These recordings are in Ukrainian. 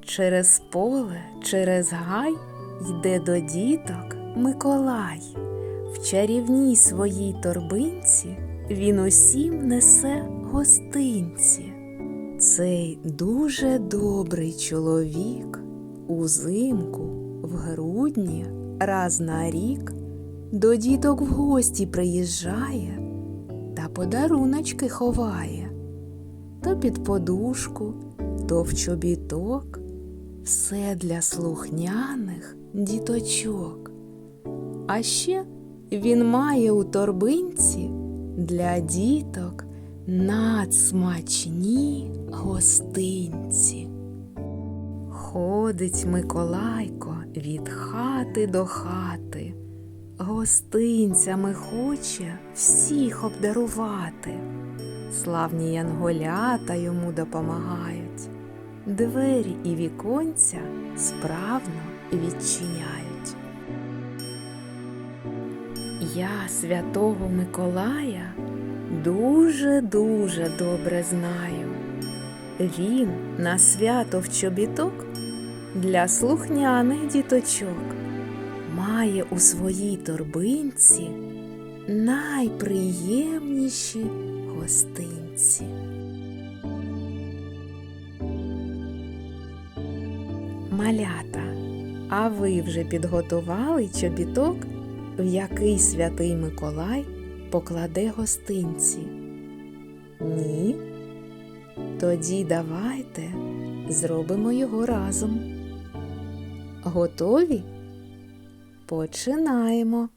Через поле, через гай йде до діток Миколай. В чарівній своїй торбинці він усім несе гостинці. Цей дуже добрий чоловік узимку, в грудні, раз на рік до діток в гості приїжджає та подаруночки ховає то під подушку, то в чобіток, все для слухняних діточок. А ще він має у торбинці для діток надсмачні гостинці. Ходить Миколайко від хати до хати, гостинцями хоче всіх обдарувати. Славні янголята йому допомагають, двері і віконця справно відчиняють. Я святого Миколая дуже-дуже добре знаю. Він на свято в чобіток для слухняних діточок має у своїй торбинці найприємніші гостинці. Малята, а ви вже підготували чобіток, в який святий Миколай покладе гостинці? Ні? Тоді давайте зробимо його разом. Готові? Починаємо.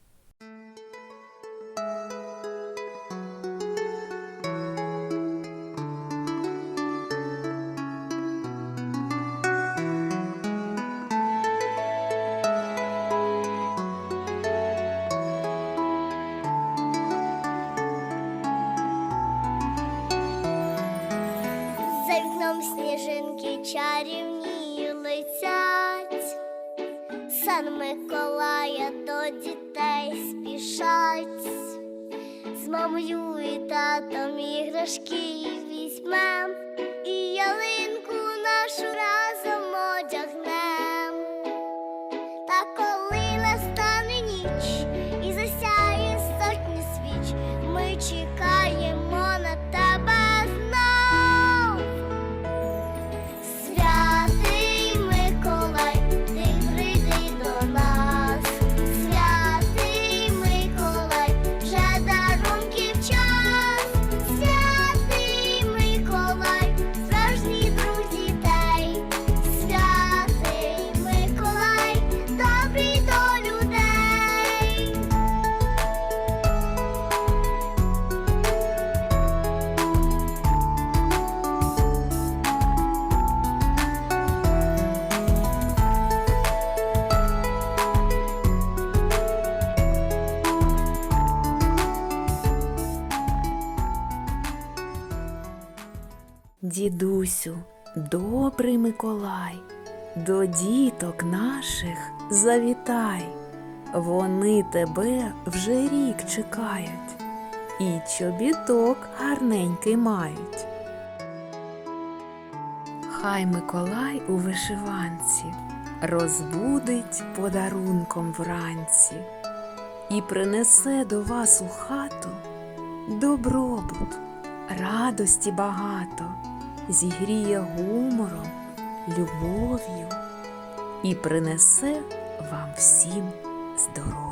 Чарівні летять, Сан Миколая до дітей спішать, з мамою і татом іграшки візьмем, Дідусю, добрий Миколай, до діток наших завітай. Вони тебе вже рік чекають, і чобіток гарненький мають. Хай Миколай у вишиванці розбудить подарунком вранці і принесе до вас у хату добробут, радості багато, зігріє гумором, любов'ю і принесе вам всім здоров'я.